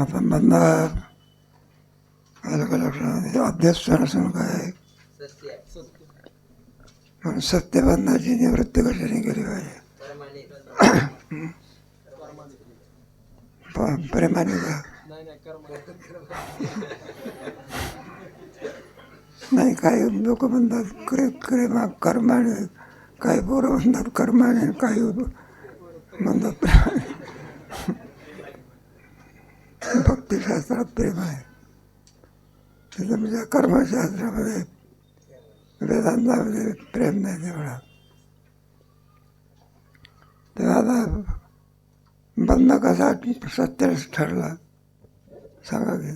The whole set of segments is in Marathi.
आता बंदा अलग अलग काय? पण सत्यबंधाची निवृत्ती कशाने केली पाहिजे? प- प्रेमाने का? नाही काही लोक म्हणतात क्रे क्रेमा कर्माने काही पोरं म्हणतात कर्माने काही म्हणतात प्रेमाने शास्त्रात प्रेम आहे. त्याचं म्हणजे कर्मशास्त्रामध्ये वेदांतामध्ये प्रेम नाही तेवढा. तर आता बंद कसा सत्य ठरला सांगा की.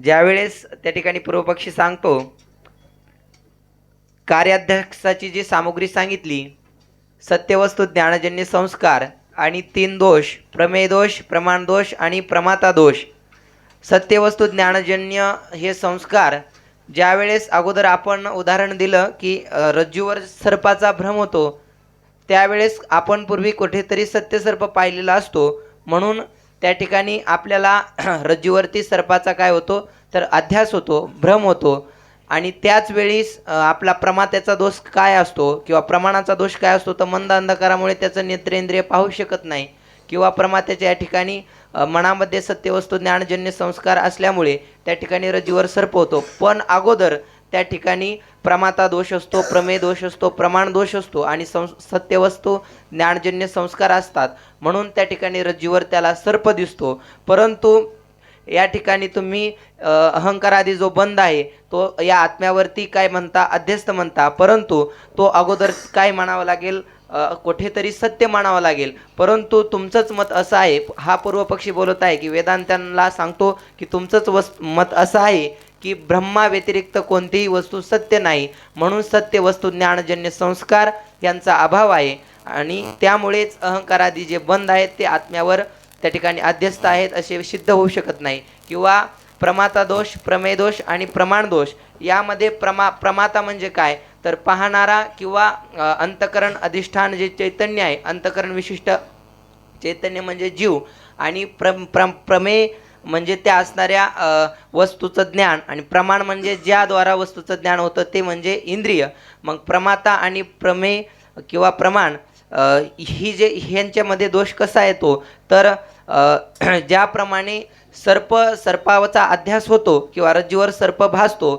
ज्यावेळेस त्या ठिकाणी पूर्वपक्षी सांगतो कार्याध्यक्षाची जी सामुग्री सांगितली सत्यवस्तू ज्ञानजन्य संस्कार आणि तीन दोष प्रमेय दोष प्रमाण दोष आणि प्रमाता दोष. सत्यवस्तू ज्ञानजन्य हे संस्कार. ज्यावेळेस अगोदर आपण उदाहरण दिलं की रज्जूवर सर्पाचा भ्रम होतो त्यावेळेस आपण पूर्वी कुठेतरी सत्यसर्प पाहिलेला असतो. म्हणून त्या ठिकाणी आपल्याला रज्जूवरती सर्पाचा काय होतो? तर अध्यास होतो भ्रम होतो. आणि त्याच वेळीस आपला प्रमात्याचा दोष काय असतो किंवा प्रमाणाचा दोष काय असतो तर मंद अंधकारामुळे त्याचं नेत्रेंद्रिय पाहू शकत नाही. किंवा प्रमात्याच्या या ठिकाणी मनामध्ये सत्यवस्तू ज्ञानजन्य संस्कार असल्यामुळे त्या ठिकाणी रजीवर सर्प होतो पण अगोदर त्या ठिकाणी प्रमाता दोष असतो प्रमेय दोष असतो प्रमाण दोष असतो आणि सं सत्यवस्तू ज्ञानजन्य संस्कार असतात. म्हणून त्या ठिकाणी रज्जूवर त्याला सर्प दिसतो. परंतु या ठिकाणी तुम्ही अहंकार आधी जो बंद आहे तो या आत्म्यावरती काय म्हणता अध्यस्त म्हणता परंतु तो अगोदर काय म्हणावं लागेल कुठेतरी सत्य मानावं लागेल. परंतु तुमचंच मत असं आहे हा पूर्वपक्षी बोलत आहे की वेदांतांना सांगतो की तुमचंच वस मत असं आहे की ब्रह्माव्यतिरिक्त कोणतीही वस्तू सत्य नाही. म्हणून सत्य वस्तू ज्ञानजन्य संस्कार यांचा अभाव आहे. आणि त्यामुळेच अहंकारादी जे बंद आहेत ते आत्म्यावर त्या ठिकाणी अध्यस्त आहेत असे सिद्ध होऊ शकत नाही. किंवा प्रमाता दोष प्रमेय दोष आणि प्रमाण दोष यामध्ये प्रमा प्रमाता म्हणजे काय? तर पाहणारा किंवा अंतकरण अधिष्ठान जे चैतन्य आहे अंतकरण विशिष्ट चैतन्य म्हणजे जीव आणि प्र प्र प्रमेय म्हणजे त्या असणाऱ्या वस्तूचं ज्ञान आणि प्रमाण म्हणजे ज्याद्वारा वस्तूचं ज्ञान होतं ते म्हणजे इंद्रिय. मग प्रमाता आणि प्रमेय किंवा प्रमाण ही जे ह्यांच्यामध्ये दोष कसा येतो? तर ज्याप्रमाणे सर्प सर्पाचा अध्यास होतो किंवा रज्जूवर सर्प भासतो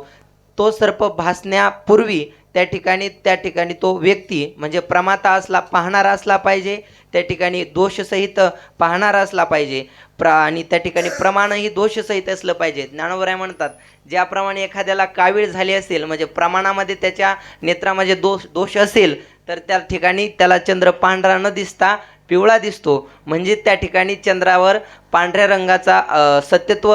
तो सर्प भासण्यापूर्वी त्या ठिकाणी त्या ठिकाणी तो व्यक्ती म्हणजे प्रमाता असला पाहणारा असला पाहिजे त्या ठिकाणी दोषसहित पाहणारा असला पाहिजे प्र आणि त्या ठिकाणी प्रमाणही दोषसहित असलं पाहिजे. ज्ञानोबराय म्हणतात ज्याप्रमाणे एखाद्याला कावीळ झाली असेल म्हणजे प्रमाणामध्ये त्याच्या नेत्रामध्ये दोष दोष असेल तर त्या ठिकाणी त्याला चंद्र पांढरा न दिसता पिवळा दिसतो. म्हणजे त्या ठिकाणी चंद्रावर पांढऱ्या रंगाचा सत्यत्व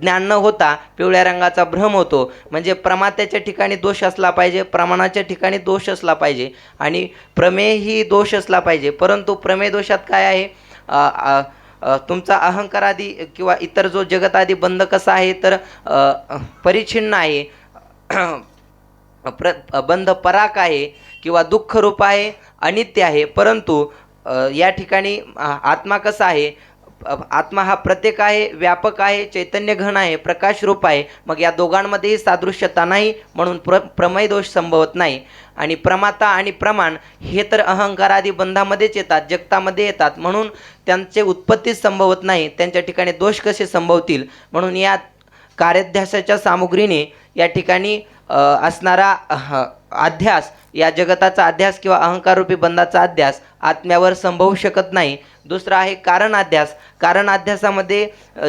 ज्ञान न होता पिवळ्या रंगाचा भ्रम होतो. म्हणजे प्रमात्याच्या ठिकाणी दोष असला पाहिजे प्रमाणाच्या ठिकाणी दोष असला पाहिजे आणि प्रमेय ही दोष असला पाहिजे. परंतु प्रमेय दोषात काय आहे? तुमचा अहंकार आदी किंवा इतर जो जगत आदी बंद कसा आहे? तर परिच्छिन्न आहे. प्र बंध पराक आहे किंवा दुःखरूप आहे अनित्य आहे. परंतु या ठिकाणी आत्मा कसा आहे? आत्मा हा प्रत्येक आहे व्यापक आहे चैतन्य घन आहे प्रकाश रूप आहे. मग या दोघांमध्येही सादृश्यता नाही म्हणून प्र प्रमय दोष संभवत नाही. आणि प्रमाता आणि प्रमाण हे तर अहंकारादी बंधामध्येच येतात जगतामध्ये येतात. म्हणून त्यांचे उत्पत्तीच संभवत नाही त्यांच्या ठिकाणी दोष कसे संभवतील? म्हणून या कार्याध्यासाच्या सामुग्रीने या ठिकाणी असणारा अध्यास या जगताचा अध्यास किंवा अहंकाररूपी बंधाचा अध्यास आत्म्यावर संभवू शकत नाही. दुसरा आहे कारण अध्यास. कारण अध्यासामध्ये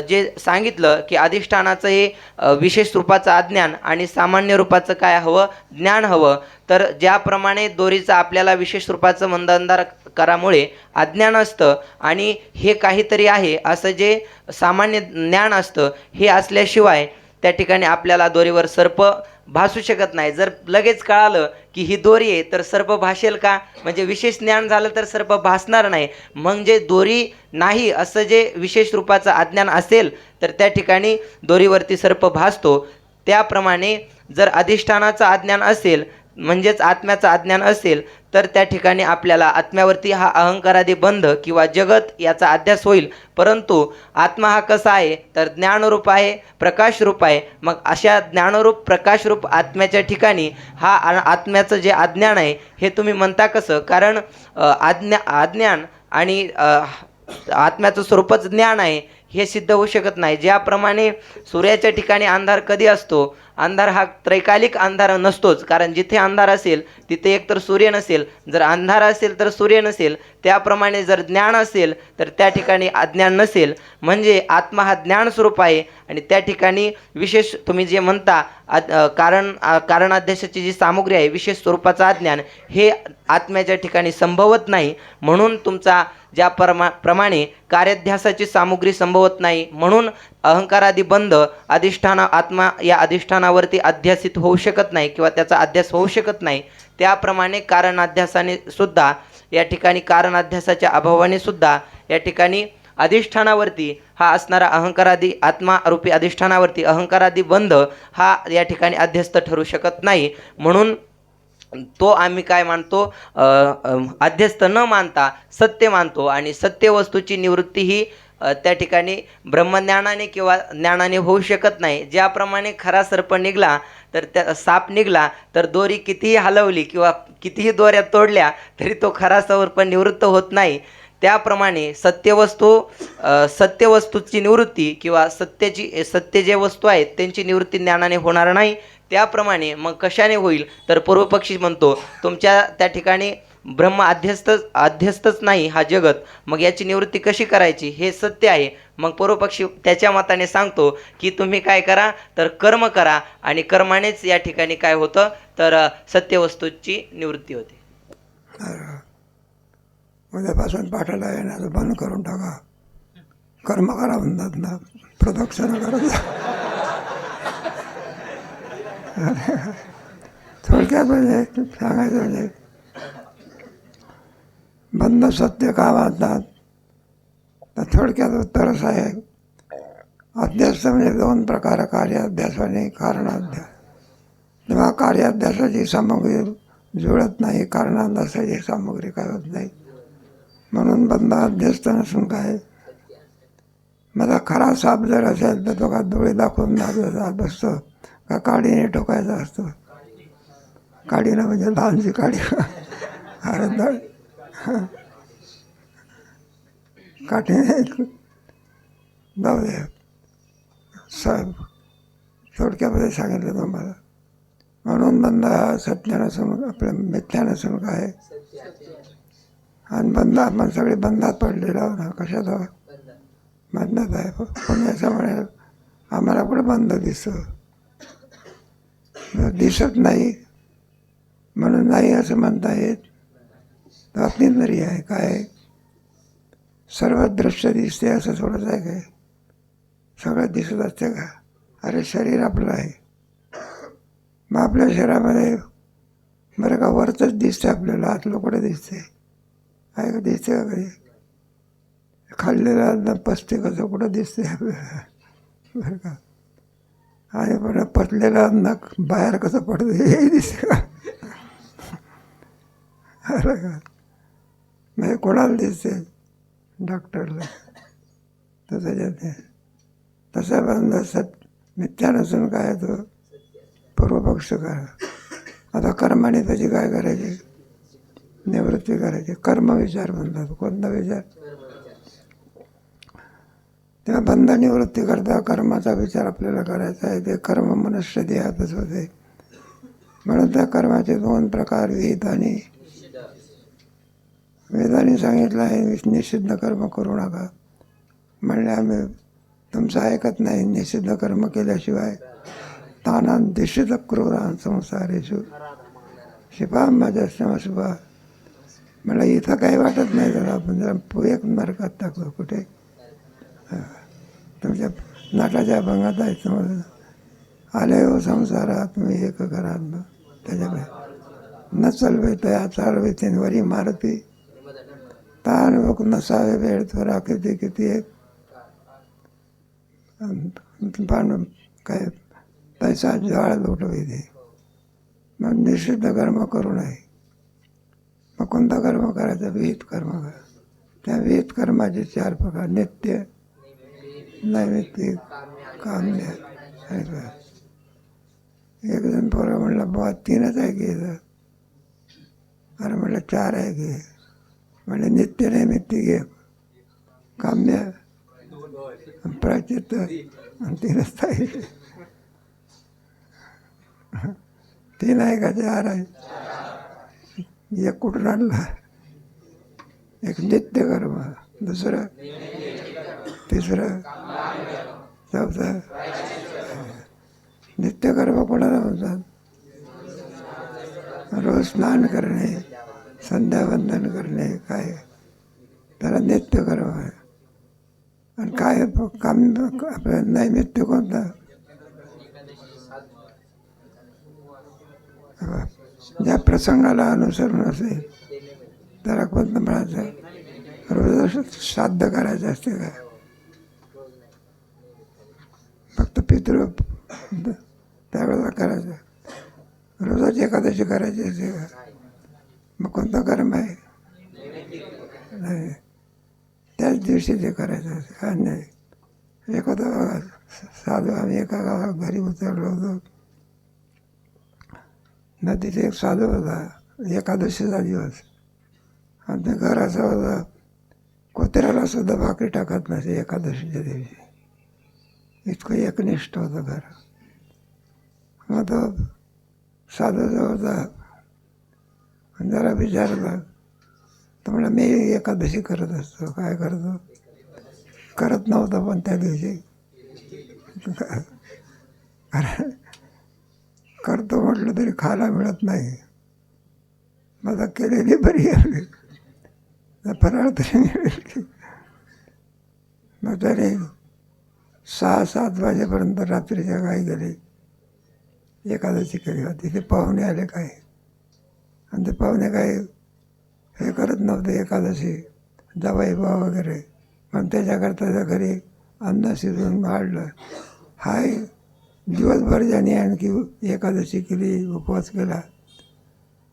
जे सांगितलं की अधिष्ठानाचं हे विशेष रूपाचं अज्ञान आणि सामान्य रूपाचं काय हवं? ज्ञान हवं. तर ज्याप्रमाणे दोरीचं आपल्याला विशेष रूपाचं मंदांधार करामुळे अज्ञान असतं आणि हे काहीतरी आहे असं जे सामान्य ज्ञान असतं हे असल्याशिवाय त्या ठिकाणी आपल्याला दोरीवर सर्प भासू शकत नाही. जर लगेच कळालं की ही दोरी आहे तर सर्प भासेल का? म्हणजे विशेष ज्ञान झालं तर सर्प भासणार नाही. म्हणजे दोरी नाही असं जे विशेष रूपाचं अज्ञान असेल तर त्या ठिकाणी दोरीवरती सर्प भासतो. त्याप्रमाणे जर अधिष्ठानाचं अज्ञान असेल म्हणजेच आत्म्याचं अज्ञान असेल तर त्या ठिकाणी आपल्याला आत्म्यावरती हा अहंकारादी बंध किंवा जगत याचा अध्यास होईल. परंतु आत्मा हा कसा आहे? तर ज्ञानरूप आहे प्रकाशरूप आहे. मग अशा ज्ञानरूप प्रकाशरूप आत्म्याच्या ठिकाणी हा आत्म्याचं जे अज्ञान आहे हे तुम्ही म्हणता कसं? कारण आज्ञा अज्ञान आणि आत्म्याचं स्वरूपच ज्ञान आहे हे सिद्ध होऊ शकत नाही. ज्याप्रमाणे सूर्याच्या ठिकाणी अंधार कधी असतो? अंधार हा त्रैकालिक अंधार नसतोच कारण जिथे अंधार असेल तिथे एकतर सूर्य नसेल. जर अंधार असेल तर सूर्य नसेल. त्याप्रमाणे जर ज्ञान असेल तर त्या ठिकाणी अज्ञान नसेल. म्हणजे आत्मा हा ज्ञान स्वरूप आहे आणि त्या ठिकाणी विशेष तुम्ही जे म्हणता अ- कारण कारणाध्यासाची जी सामुग्री आहे विशेष स्वरूपाचं अज्ञान हे आत्म्याच्या ठिकाणी संभवत नाही. म्हणून तुमचा ज्या परमा प्रमाणे कार्याध्यासाची सामुग्री संभवत नाही. म्हणून अहंकारादी बंध अधिष्ठाना आत्मा या अधिष्ठानावरती अध्यासित होऊ शकत नाही किंवा त्याचा अध्यास होऊ शकत नाही त्याप्रमाणे कारणाध्यासाने सुद्धा या ठिकाणी कारणाध्यासाच्या अभावाने सुद्धा या ठिकाणी अधिष्ठानावरती हा असणारा अहंकारादी आत्मारूपी अधिष्ठानावरती अहंकारादी बंध हा या ठिकाणी अध्यस्त ठरू शकत नाही. म्हणून तो आम्ही काय मानतो? अध्यस्त न मानता सत्य मानतो आणि सत्य वस्तूची निवृत्ती ही त्या ठिकाणी ब्रह्मज्ञानाने किंवा ज्ञानाने होऊ शकत नाही. ज्याप्रमाणे खरा सर्प निघला तर त्या साप निघला तर दोरी कितीही हलवली किंवा कितीही दोऱ्या तोडल्या तरी तो खरा सर्प निवृत्त होत नाही. त्याप्रमाणे सत्यवस्तू सत्यवस्तूची निवृत्ती किंवा सत्याची सत्य जे वस्तू आहेत त्यांची निवृत्ती ज्ञानाने होणार नाही. त्याप्रमाणे मग कशाने होईल? तर पूर्वपक्षी म्हणतो तुमच्या त्या ठिकाणी ब्रह्म अध्यस्त अध्यस्तच नाही हा जगत. मग याची निवृत्ती कशी करायची? हे सत्य आहे. मग पूर्वपक्षी त्याच्या मताने सांगतो की तुम्ही काय करा? तर कर्म करा. आणि कर्मानेच या ठिकाणी काय होतं? तर सत्यवस्तूची निवृत्ती होते. उद्यापासून पाठाला येण्याचं बंद करून टाका. कर्म करा म्हणतात ना. प्रदक्षिणा करत थोडक्यात म्हणजे सांगायचं म्हणजे बंद सत्य का म्हणतात तर थोडक्यात उत्तर असं आहे अध्यास म्हणजे दोन प्रकार कार्याध्यास आणि कारणाध्यास. तेव्हा कार्याध्यासाची सामग्री जुळत नाही कारणाध्यासाची सामग्री काय होत नाही? म्हणून बंद अध्यस्त नसून काय? माझा खरा साप जर असेल तर तो का डोळे दाखवून जात असतो? का काडीने ठोकायचा असतो? काडीनं म्हणजे लहानशी काडी. अरे दळ काठीने जाऊ दे साहेब थोडक्यामध्ये सांगितलं तुम्हाला. म्हणून बंद हा सत्य नसून आपलं मिथ्या काय आणि बंद आपण सगळे बंधात पडलेलो आहोत ना कशात आहोत बंधात आहे. कोणी असं म्हणेल आम्हाला कुठं बंद दिसतो? दिसत नाही. म्हणून नाही असं म्हणता येत. तर आहे काय सर्व दृश्य दिसते असं थोडंच आहे काय? सगळं दिसत असते का? अरे शरीर आपलं आहे. मग आपल्या शरीरामध्ये बरं का वरचंच दिसते आपल्याला आतलं कुठे दिसते आहे का? दिसते का कधी? खाल्लेलं अन्न पचते कसं कुठं दिसते आपल्याला. बरं का? आणि पण पचलेलं अन्न बाहेर कसं पडतं हे दिसते का? अरे का? म्हणजे कोणाला दिसते डॉक्टरला. तर त्याच्यात तसा बंद सत मिथ्या नसून काय तो पूर्वपक्ष करा. आता कर्माने त्याची काय करायची? निवृत्ती करायची. कर्म विचार म्हणतात. कोणता विचार? तेव्हा बंध निवृत्ती करता कर्माचा विचार आपल्याला करायचा आहे. ते कर्म मनुष्य देहातच होते. म्हणून त्या कर्माचे दोन प्रकार विहित आणि वेदाने सांगितलं आहे निषिद्ध कर्म करू नका. म्हणले आम्ही तुमचं ऐकत नाही निषिद्ध कर्म केल्याशिवाय ताना दिशित क्रूरान संसारेशू शिपा माझ्या समशुभा मला इथं काही वाटत नाही जरा आपण जरा एक नरकात टाकतो कुठे? तुमच्या नाटाच्या भंगात आहे समज. आले हो संसारात तुम्ही एक घरात न त्याच्याकडे. न चलवे तया चालवे तीन वरी मारती. ताण लोक नसावे वेळ थोडा किती किती एक। पण काय पैसा ज्वाळ लोटवे ते मग पण निषिद्ध कर्म करू नये मग कोणता कर्म करायचा विहित कर्म करा। त्या विहित कर्माचे चार प्रकार? नित्य, नैमित्तिक, काम्य. एक बुवा तीनच आहे अरे म्हणलं चार आहे की म्हणजे नित्य नैमित्तिक एक काम्य प्राचित आणि तीनच आहे तीन आहे का चार आहे एक कुठून आणला एक नित्य कर्म दुसरं तिसरं चौथं नित्य कर्म कोणाला म्हणतात रोज स्नान करणे संध्यावंदन करणे काय? त्याला नित्य करावं आणि काय काम आपलं नैमित्य कोणतं? ज्या प्रसंगाला अनुसरून असेल त्याला कोणतं म्हणायचं? रोज श्राद्ध करायचं असते का? फक्त पितृ त्यावेळेला करायचं. रोजच एकादशी करायची असते का? मग कोणता कर्म आहे. नाही. त्याच दिवशी ते करायचं. काय नाही. एक होता बघा साधू आम्ही एका गावात घरी उतरलो होतो. ना तिथे एक साधू होता. एकादशीचा दिवस आणि घर असं होतं कुत्र्याला सुद्धा भाकरी टाकत नसे एकादशीच्या दिवशी. इतकं एकनिष्ठ होतं घर. मग तो साधू जो होता पण जरा विचारलं तर म्हणा मी एकादशी करत असतो. काय करतो? करत नव्हतं पण त्या दिवशी. करतो म्हटलं तरी खायला मिळत नाही. मग केलेली बरी आली फराळ तरी मिळेल. मग तरी सहा सात वाजेपर्यंत रात्रीच्या काय गेली एकादशी केली होती. ते पाहुणे आले काय? आणि ते पाहुणे काही हे करत नव्हते एकादशी दवाई बा वगैरे. पण त्याच्याकरता त्या घरी अन्न शिजवून वाढलं. हाय दिवसभर ज्याने आणखी एकादशी केली उपवास केला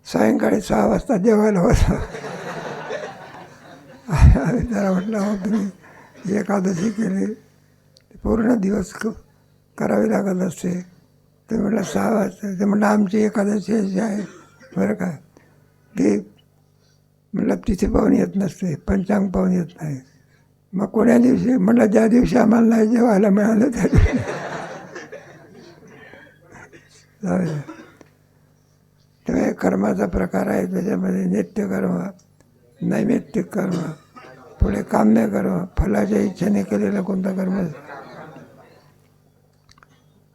सायंकाळी सहा वाजता जेवायला होता आम्ही त्याला म्हटलं मग तुम्ही एकादशी केली पूर्ण दिवस करावी लागत असते. ते म्हटलं सहा वाजता. ते म्हटलं आमची एकादशी अशी आहे. बरं का. ती म्हटलं तिथे पाहून येत नसते पंचांग पाहून येत नाही. मग कोण्या दिवशी म्हटलं ज्या दिवशी आम्हाला नाही जेवायला मिळालं त्या दिवशी. जाऊ तो एक कर्माचा प्रकार आहे त्याच्यामध्ये नित्य कर्म नैमित्तिक कर्म पुढे काम्य कर्म फलाच्या इच्छेने केलेलं कोणतं कर्म?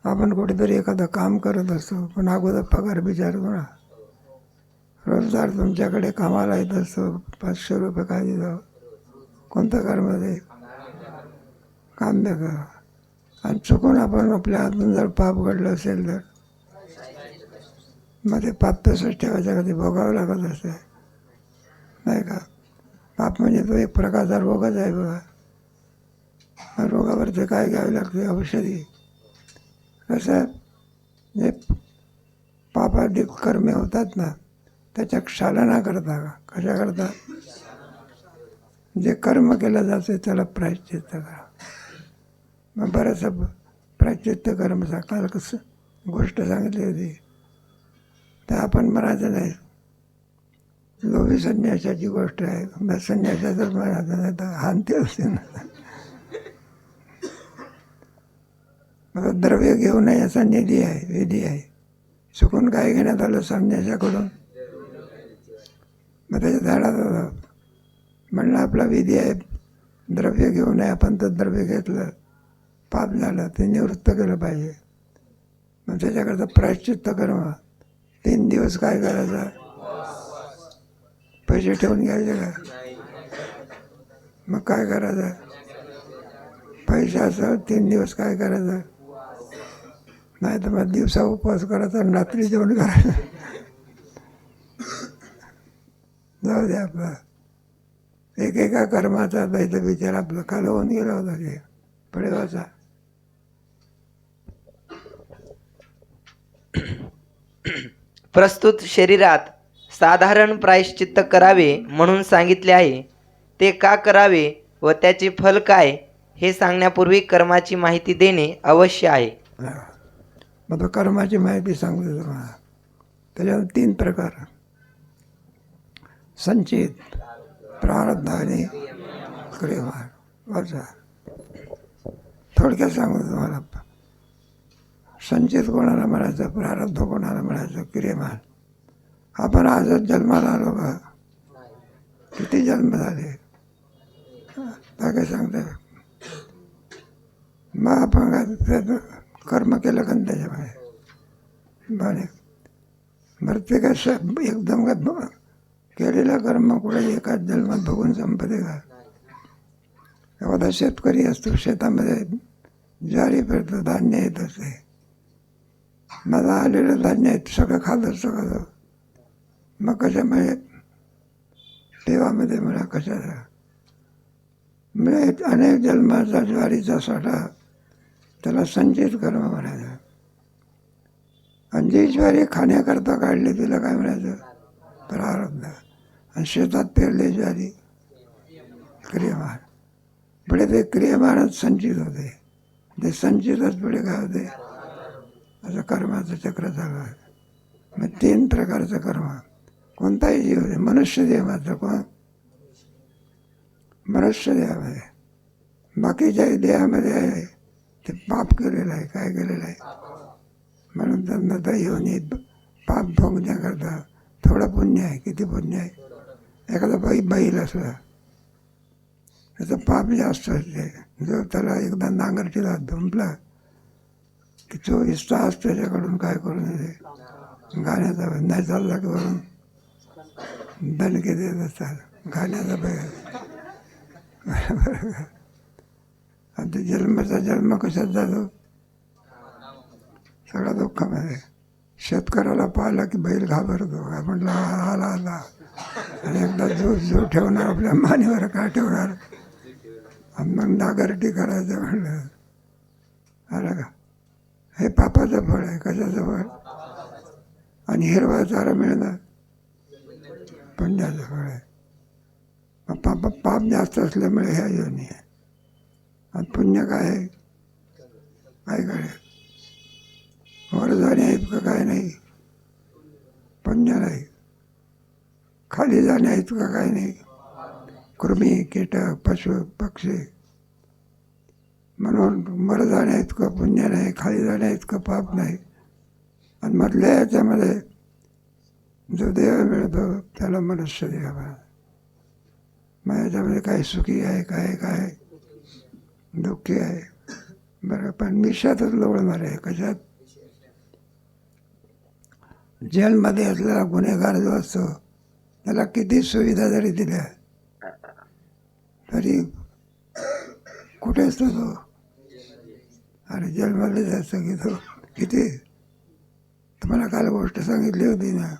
आपण कुठेतरी एखादं काम करत असतो पण अगोदर पगार विचारतो ना रोजगार तुमच्याकडे कामाला येत असतो पाचशे रुपये काही जाऊ कोणतं कर्म काम काम्य आणि चुकून आपण आपल्या हातून जर पाप घडलं असेल तर? मग ते पाप तसंच ठेवायचं कधी भोगावं लागत असते नाही का? पाप म्हणजे तो एक प्रकारचा रोगच आहे बघा. रोगावरती काय घ्यावे लागते? औषधी. कसं? जे पापाधिक कर्मे होतात ना त्याच्या क्षालना करता का? जे कर्म केलं जाते त्याला प्रायश्चित्त करा. मग बरंच प्रायश्चित्त कर्म काल कसं? गोष्ट सांगितली होती. तर आपण म्हणायचं नाही. लोभी संन्यासाची गोष्ट आहे. मग संन्यासाचंच म्हणायचं नाही तर हानते असते ना. द्रव्य घेऊ नये असा निधी आहे विधी आहे. चुकून काय घेण्यात आलं संन्यासाकडून मग त्याच्या झाडात होतं म्हणलं आपला विधी आहे द्रव्य घेऊ नये आपण तर द्रव्य घेतलं पाप झालं ते निवृत्त केलं पाहिजे. मग त्याच्याकरता प्रायश्चित्त कर्म तीन दिवस काय करायचं? पैसे ठेवून घ्यायचे का? मग काय करायचं? पैसे असं तीन दिवस काय करायचं? नाही तर मग दिवसा उपवास करायचा आणि रात्री जेवण करायचं. जाऊ दे आपला. एकेका कर्माचा द्वैत विचार आपला काल होऊन गेला होता ते. पडेवाचा प्रस्तुत शरीरात साधारण प्रायश्चित्त करावे म्हणून सांगितले आहे. ते का करावे व त्याचे फल काय हे सांगण्यापूर्वी कर्माची माहिती देणे अवश्य आहे. मग कर्माची माहिती सांगतो तुम्हाला. त्याच्यात तीन प्रकार. संचित प्रारब्ध आणि क्रियमान वरचा थोडक्यात संचित कोणाला म्हणायचं, प्रारब्ध कोणाला म्हणायचं क्रियमान आपण आजच जन्माला आलो का? किती जन्म झाले? काय सांगता? मग आपण कर्म केलं का बरे एकदम केलेला कर्म कुठे एकाच जन्मात बघून संपते का? एखादा शेतकरी असतो शेतामध्ये ज्वारी पेरतो धान्य येत असते माझा आलेलं धान्य आहे सगळं खात सगळं. मग कशामुळे? देवामध्ये म्हणा कशाचा म्हणजे अनेक जन्माचा ज्वारीचा साठा त्याला संचित कर्म म्हणायचं. आणि जी ज्वारी खाण्याकरता काढली तिला काय म्हणायचं? प्रारब्ध. आणि शेतात पेरले ज्वारी. क्रियमान पुढे ते क्रियमानच संचित होते. ते संचितच पुढे काय होते? असं कर्माचं चक्र चालू आहे. मग तीन प्रकारचं कर्म. कोणताही जीव आहे. मनुष्य देह मात्र कोण? मनुष्य देहामध्ये बाकीच्या देहामध्ये आहे. ते पाप केलेलं आहे. काय केलेलं आहे? म्हणून त्यांना तर योनीत पाप भोगण्याकरता थोडं पुण्य आहे. किती पुण्य आहे? एखादा बाई बैल असला त्याचं पाप जास्त असते. जर त्याला एकदा नांगरटीला धुंपला की चोवीस तास त्याच्याकडून काय करून येते गाण्याचा नाही चालला की वरून दणके देत असतात. गाण्याचा बघा आणि जन्माचा जन्म कशात जातो सगळा दुःखामध्ये. शेतकऱ्याला पाहिला की बैल घाबरतो. काय म्हटलं आला आला आणि एकदा जो जो ठेवणार आपल्या मानेवर काय ठेवणार? मग नागरटी करायचं म्हणलं. आलं का? हे पापाचं फळ आहे कशाचं फळ? आणि हिरवा चारा मिळणार. पुण्याचं फळ आहे. पाप पाप जास्त असल्यामुळे ह्या योनी आहे. आणि पुण्य काय आहे? काय काय वर जाणे आहेत का काय नाही? पुण्य नाही. खाली जाणे आहेत का काय नाही? कृमी कीटक पशु पक्षी. म्हणून मर जाण्या इतकं पुण्य नाही खाली जाण्या इतकं पाप नाही? आणि मधल्या याच्यामध्ये जो देव मिळतो त्याला मनुष्य देव म्हणा मग याच्यामध्ये काय सुखी आहे काय काय? दुःखी आहे. बरं पण मिशातच लोळणार आहे. कशात? जेलमध्ये असलेला गुन्हेगार जो असतो त्याला किती सुविधा जरी दिल्या तरी कुठे असतो तो? अरे जेलमध्ये जायचं की तो किती? तुम्हाला काल गोष्ट सांगितली होती ना.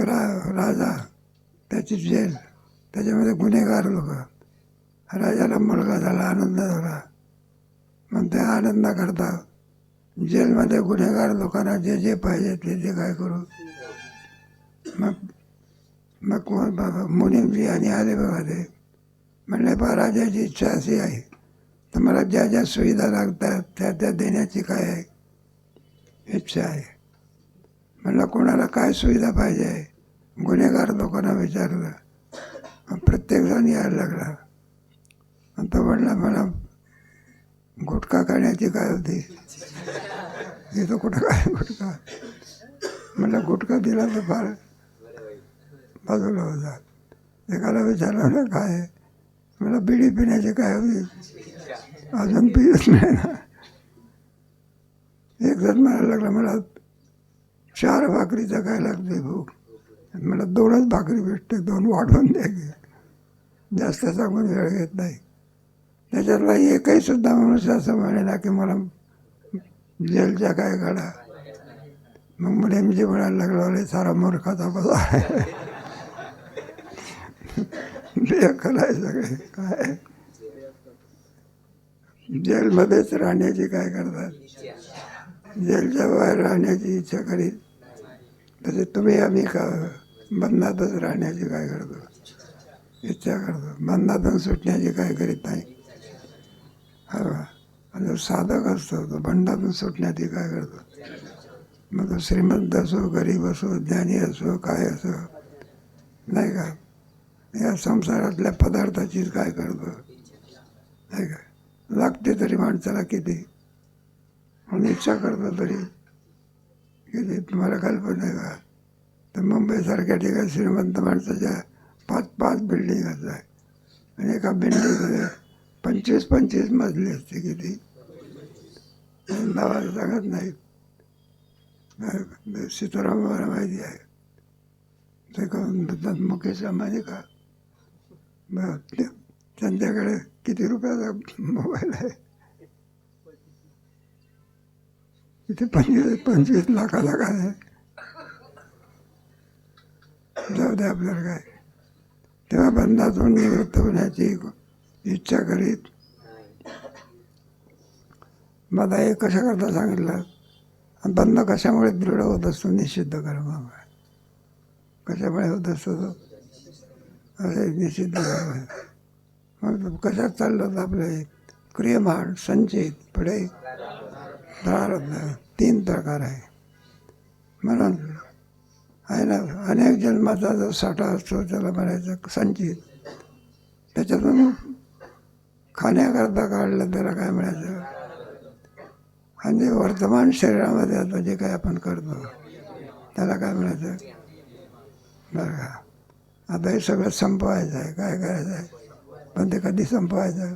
रा राजा त्याची जेल त्याच्यामध्ये गुन्हेगार लोक. राजाला मुलगा झाला आनंद झाला. मग त्या आनंदाकरता जेलमध्ये गुन्हेगार लोकांना जे जे पाहिजे ते ते काय करू. मग मग कोण बाबा? मुनिमजी आणि आले बघा ते म्हणले बा राजाची इच्छा अशी आहे. तर मला ज्या ज्या सुविधा लागतात त्या त्या देण्याची काय आहे? इच्छा आहे. म्हणलं कोणाला काय सुविधा पाहिजे? आहे गुन्हेगार लोकांना विचारलं. प्रत्येकजण यायला लागला. आणि तो म्हणला मला गुटखा खाण्याची काय होती? इथं कुठं काय गुटखा? म्हटलं गुटखा दिला तर फार बाजूला होता एकाला विचारलं ना काय म्हटलं मला बिडी पिण्याची काय होती? अजून पित नाही ना. एक जण म्हणायला लागला मला चार भाकरीचं काय लागते भूक? मला दोनच भाकरी भेटते दोन वाढवून द्या की. जास्त सांगून वेळ घेत नाही. त्याच्यातला एकही सुद्धा माणूस असं म्हणेना की मला जेलच्या काय काढा. मग म्हणे मी म्हणायला लागलो अरे सारा मूर्खाचा बसा बेअक्कल आहे सगळे. काय? जेलमध्येच राहण्याची काय करतात? जेलच्या बाहेर राहण्याची इच्छा करीत. तसे तुम्ही आम्ही का बंधातच राहण्याची काय करतो? इच्छा करतो. बंधातून सुटण्याची काय करीत नाही. जो साधक असतो तो भंडातून सुटण्यात काय करतो? मग तो श्रीमंत असो गरीब असो ज्ञानी असो काय असो नाही का? या संसारातल्या पदार्थाचीच काय करतो? नाही का? लागते तरी माणसाला किती? म्हणून इच्छा करतो तरी. किती? तुम्हाला कल्पना आहे का? तर मुंबईसारख्या ठिकाणी श्रीमंत माणसाच्या पाच पाच बिल्डिंग आहे आणि एका बिल्डिंगमध्ये पंचवीस पंचवीस मजली असते किती? नावाला सांगत नाहीत. नाही, सीताराम मला माहिती आहे. ते करून मुकेश अंबानी का? ते- त्यांच्याकडे किती रुपयाचा मोबाईल आहे? इथे पंचवीस पंचवीस लाखाला काय आहे? जाऊ दे आपल्याला काय. तेव्हा बंदातून निवृत्त होण्याची इच्छा करीत. मला हे कशा करता सांगितलं? आणि बंद कशामुळे दृढ होत असतो? निषिद्ध कर्मामुळे. कशामुळे होत असतो तो? असे निषिद्ध कर्म. मग कशात चाललं होतं आपलं? क्रियमाण संचित पुढे? प्रारब्ध तीन प्रकार आहे. म्हणून आहे ना अनेक जन्माचा जो साठा असतो त्याला म्हणायचं संचित. त्याच्यातून खाण्याकरता काढलं त्याला काय म्हणायचं? आणि जे वर्तमान शरीरामध्ये आता जे काय आपण करतो त्याला काय म्हणायचं? बरं का. आता हे सगळं संपवायचं आहे. काय करायचं आहे? पण ते कधी संपवायचं?